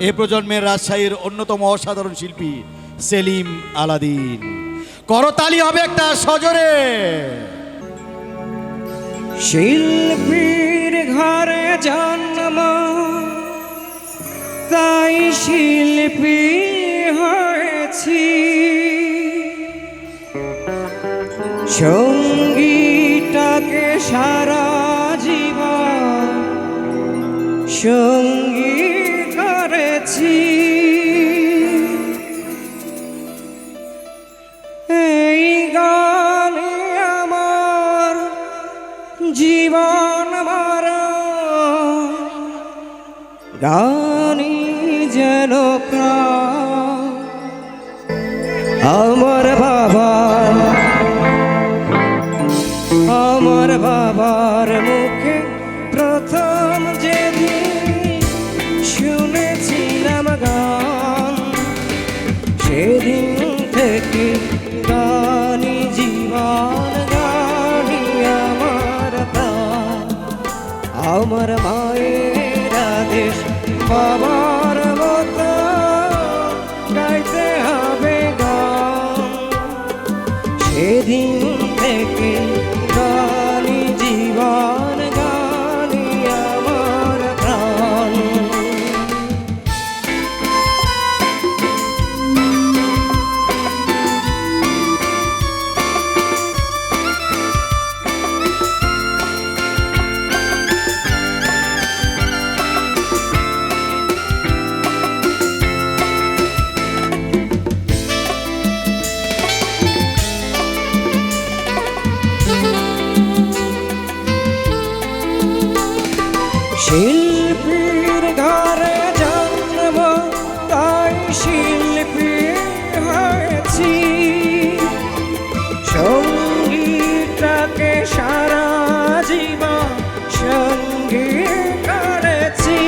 এ প্রজন্মের রাজশাহীর অন্যতম অসাধারণ শিল্পী সেলিম আলাদিন। করতালি হবে একটা সজরে। শিল্পীর ঘরে জন্ম, তাই শিল্পী হয়েছি। সঙ্গীটাকে সারা জীবন সঙ্গী করেছি এই গানে আমার জীবন মারা গানি যেন আমার বাবা আমার মায়ের আদেশ বাবার মতো গাইতে হবে গান সেদিন শিল্পীর ঘরে জন্ম, তাই শিল্পী হয়েছি। সঙ্গীতটাকে সারা জীবন সঙ্গী করেছি।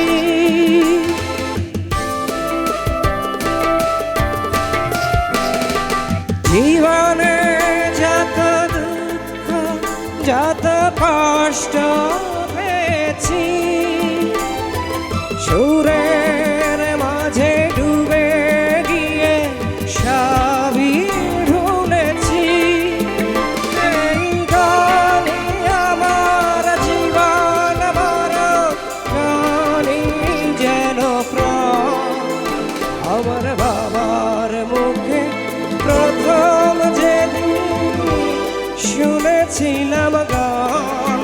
জীবনে যত দুঃখ, যত কষ্ট শুনেছিলাম গান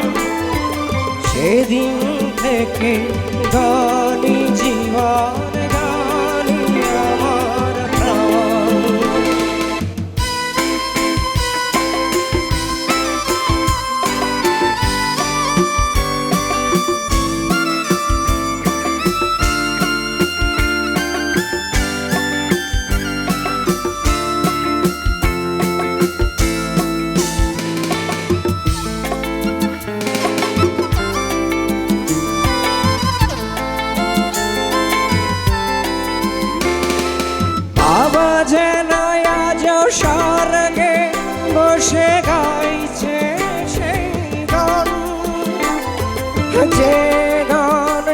সেদিন থেকে গানি যেন আজ স্বর্গে বসে গান।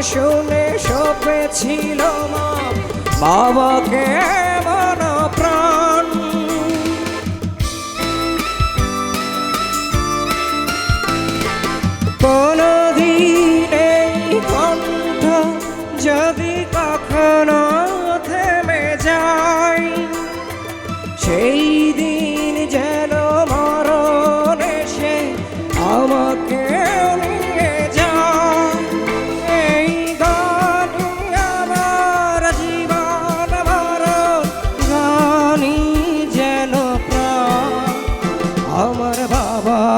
শুনে সপেছিল মা বাবাকে মন প্রাণ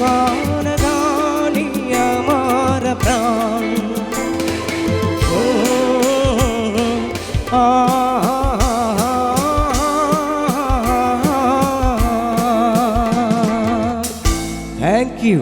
জীবন গানি আমার প্রাণ ও, থ্যাংক ইউ